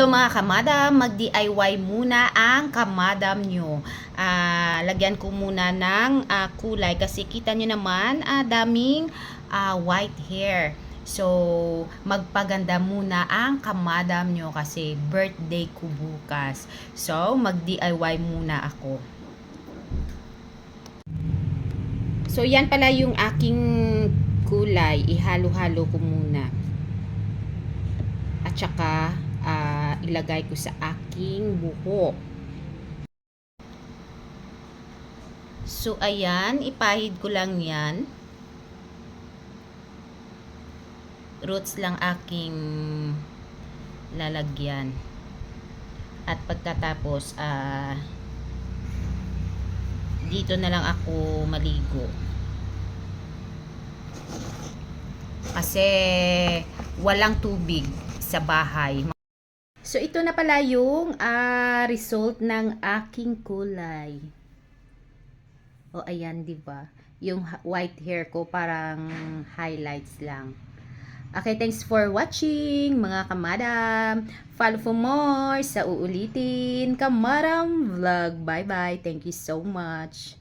So mga kamadam, mag-DIY muna ang kamadam nyo. Ah, lagyan ko muna ng ah, kulay kasi kita nyo naman ah, daming ah, white hair. So, magpaganda muna ang kamadam nyo kasi birthday ko bukas. So, mag-DIY muna ako. So, yan pala yung aking kulay. Ihalo-halo ko muna. At saka, ilagay ko sa aking buhok. So, ayan. Ipahid ko lang yan. Roots lang aking lalagyan. At pagkatapos, ah, dito na lang ako maligo. Kasi walang tubig sa bahay. So ito na pala yung ah, result ng aking kulay. O ayan, 'di ba? Yung white hair ko parang highlights lang. Okay, thanks for watching mga kamadam. Follow for more sa uulitin kamadam vlog. Bye-bye. Thank you so much.